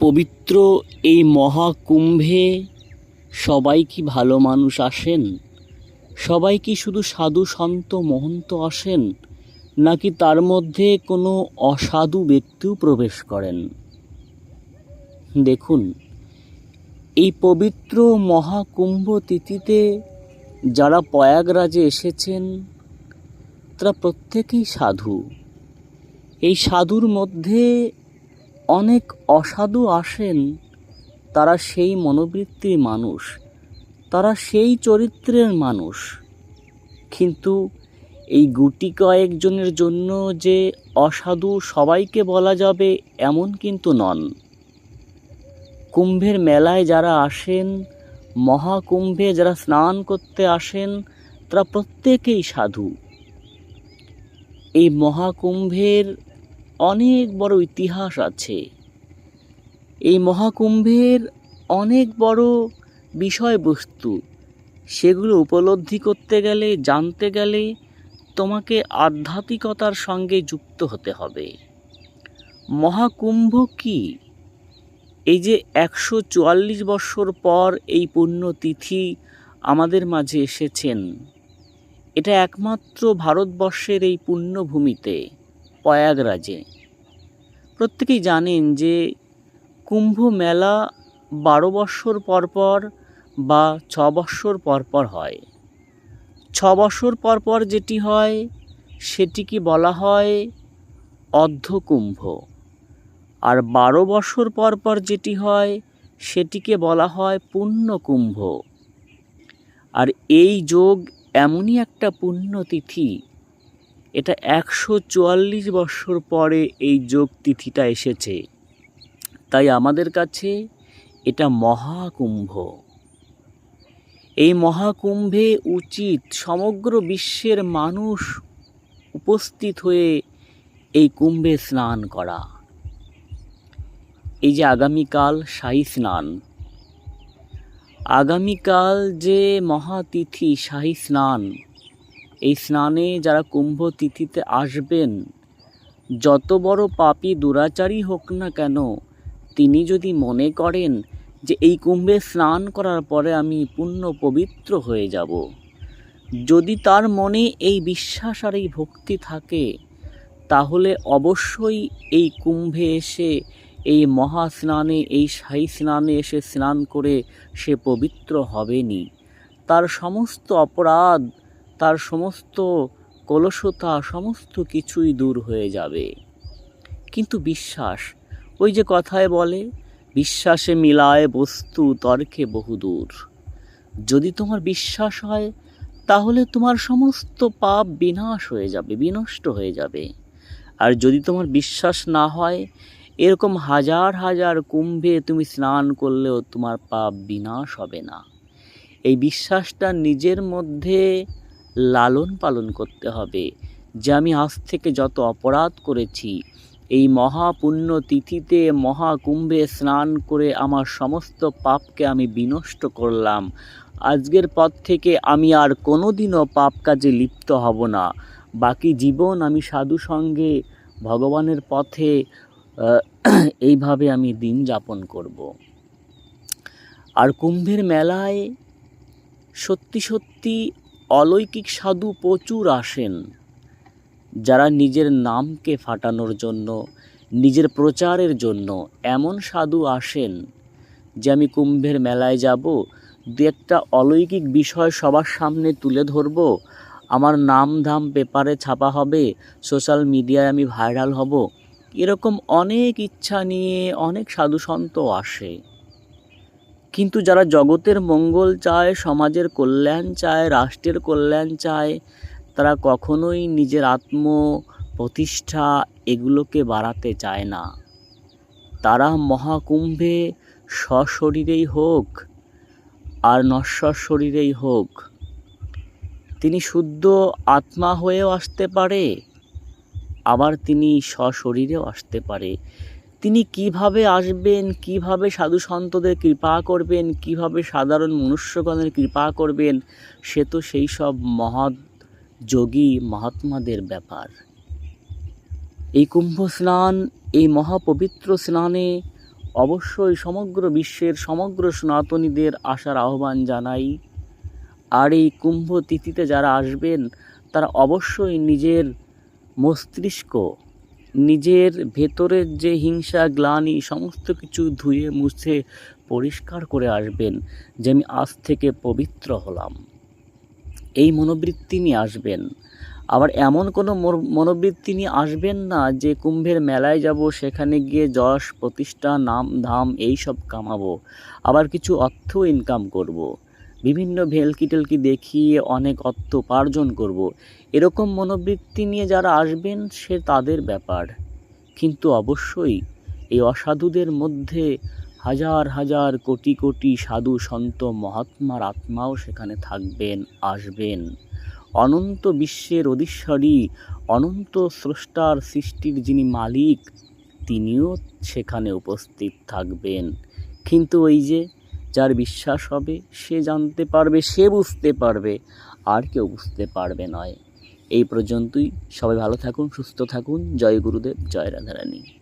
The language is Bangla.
পবিত্র এই মহাকুম্ভে সবাই কি ভালো মানুষ আসেন? সবাই কি শুধু সাধু সন্ত মহন্ত আসেন? নাকি তার মধ্যে কোনো অসাধু ব্যক্তিও প্রবেশ করেন? দেখুন, এই পবিত্র মহাকুম্ভ তিথিতে যারা প্রয়াগরাজে এসেছেন, তারা প্রত্যেকেই সাধু। এই সাধুর মধ্যে অনেক অসাধু আসেন, তারা সেই মনোবৃত্তির মানুষ, তারা সেই চরিত্রের মানুষ। কিন্তু এই গুটি কয়েকজনের জন্য যে অসাধু সবাইকে বলা যাবে এমন কিন্তু নন। কুম্ভের মেলায় যারা আসেন, মহাকুম্ভে যারা স্নান করতে আসেন, তারা প্রত্যেকেই সাধু। এই মহাকুম্ভের অনেক বড় ইতিহাস আছে। এই মহাকুম্ভের অনেক বড় বিষয়বস্তু, সেগুলো উপলব্ধি করতে গেলে, জানতে গেলে তোমাকে আধ্যাত্মিকতার সঙ্গে যুক্ত হতে হবে। মহাকুম্ভ কি? এই যে একশো চুয়াল্লিশ বৎসর পর এই পুণ্যতিথি আমাদের মাঝে এসেছেন, এটা একমাত্র ভারতবর্ষের এই পুণ্যভূমিতে। প্রয়াগরাজে। প্রত্যেকেই জানেন যে কুম্ভ মেলা বারো বৎসর পর পর বা ছ বৎসর পর পর হয়। ছ বৎসর পর পর যেটি হয়, সেটিকে বলা হয় অর্ধকুম্ভ। আর বারো বছর পর পর যেটি হয়, সেটিকে বলা হয় পুণ্যকুম্ভ। আর এই যোগ এমনই একটা পুণ্যতিথি এটা একশো চুয়াল্লিশ বছর পরে এই যোগ তিথিটা এসেছে। তাই আমাদের কাছে এটা মহাকুম্ভ। এই মহাকুম্ভে উচিত সমগ্র বিশ্বের মানুষ উপস্থিত হয়ে এই কুম্ভে স্নান করা। এই যে আগামীকাল শাহী স্নান। আগামীকাল যে মহাতিথি শাহী স্নান এই স্নানে যারা কুম্ভ তিথিতে আসবেন, যত বড় পাপী দুরাচারী হোক না কেন, তিনি যদি মনে করেন যে এই কুম্ভে স্নান করার পরে আমি পূর্ণ পবিত্র হয়ে যাব, যদি তার মনে এই বিশ্বাস আর এই ভক্তি থাকে, তাহলে অবশ্যই এই কুম্ভে এসে, এই মহা স্নানে, এই শাহী স্নানে এসে স্নান করে সে পবিত্র হবেনি। তার সমস্ত অপরাধ তার সমস্ত কলসতা সমস্ত কিছুই দূর হয়ে যাবে। কিন্তু বিশ্বাস, ওই যে কথায় বলে, বিশ্বাসে মিলায় বস্তু, তর্কে বহুদূর যদি তোমার বিশ্বাস হয়, তাহলে তোমার সমস্ত পাপ বিনাশ হয়ে যাবে, বিনষ্ট হয়ে যাবে। আর যদি তোমার বিশ্বাস না হয়, এরকম হাজার হাজার কুম্ভে তুমি স্নান করলেও তোমার পাপ বিনাশ হবে না। এই বিশ্বাসটা নিজের মধ্যে লালন পালন করতে হবে, যে আমি আজ থেকে যত অপরাধ করেছি, এই মহাপুণ্য তিথিতে মহাকুম্ভে স্নান করে আমার সমস্ত পাপকে আমি বিনষ্ট করলাম। আজকের পর থেকে আমি আর কোনো দিনও পাপ কাজে লিপ্ত হব না। বাকি জীবন আমি সাধু সঙ্গে ভগবানের পথে এইভাবে আমি দিন যাপন করব। আর কুম্ভের মেলায় সত্যি সত্যি অলৌকিক সাধু প্রচুর আসেন। যারা নিজের নামকে ফাটানোর জন্য, নিজের প্রচারের জন্য এমন সাধু আসেন যে আমি কুম্ভের মেলায় যাব, দু একটা অলৌকিক বিষয় সবার সামনে তুলে ধরব, আমার নাম ধাম পেপারে ছাপা হবে, সোশ্যাল মিডিয়ায় আমি ভাইরাল হব। এরকম অনেক ইচ্ছা নিয়ে অনেক সাধু সন্ত আসে। কিন্তু যারা জগতের মঙ্গল চায়, সমাজের কল্যাণ চায়, রাষ্ট্রের কল্যাণ চায়, তারা কখনোই নিজের আত্ম প্রতিষ্ঠা এগুলোকে বাড়াতে চায় না। তারা মহাকুম্ভে সশরীরেই হোক আর নশ্বর শরীরেই হোক। তিনি শুদ্ধ আত্মা হয়েও আসতে পারে, আবার তিনি সশরীরেও আসতে পারে। তিনি কীভাবে আসবেন, কীভাবে সাধু সন্তদের কৃপা করবেন, কীভাবে সাধারণ মনুষ্যগণের কৃপা করবেন, সে তো সেই সব মহৎ যোগী মহাত্মাদের ব্যাপার। এই কুম্ভ স্নান, এই মহাপবিত্র স্নানে অবশ্যই সমগ্র বিশ্বের সমগ্র সনাতনীদের আসার আহ্বান জানাই। আর এই কুম্ভ তিথিতে যারা আসবেন, তারা অবশ্যই নিজের মস্তিষ্ক নিজের ভেতরের যে হিংসা, গ্লানি, সমস্ত কিছু ধুয়ে মুছে পরিষ্কার করে আসবেন যে আমি আজ থেকে পবিত্র হলাম। এই মনোবৃত্তি নিয়ে আসবেন। আবার এমন কোনো মনোবৃত্তি নিয়ে আসবেন না যে কুম্ভের মেলায় যাব, সেখানে গিয়ে যশ, প্রতিষ্ঠা, নাম, ধাম, এই সব কামাবো। আবার কিছু অর্থ ইনকাম করব। বিভিন্ন ভেলকি টেলকি দেখিয়ে অনেক অর্থ উপার্জন করব। এরকম মনোবৃত্তি নিয়ে যারা আসবেন, সে তাদের ব্যাপার। কিন্তু অবশ্যই এই অসাধুদের মধ্যে হাজার হাজার কোটি কোটি সাধু সন্ত মহাত্মার আত্মাও সেখানে থাকবেন, আসবেন। অনন্ত বিশ্বের অধীশ্বরী, অনন্ত স্রষ্টার সৃষ্টির যিনি মালিক, তিনিও সেখানে উপস্থিত থাকবেন। কিন্তু ওই যে যার বিশ্বাস হবে, সে জানতে পারবে, সে বুঝতে পারবে, আর কেউ বুঝতে পারবে নয়। এই পর্যন্তই। সবাই ভালো থাকুন, সুস্থ থাকুন। জয় গুরুদেব, জয় রাধারানী।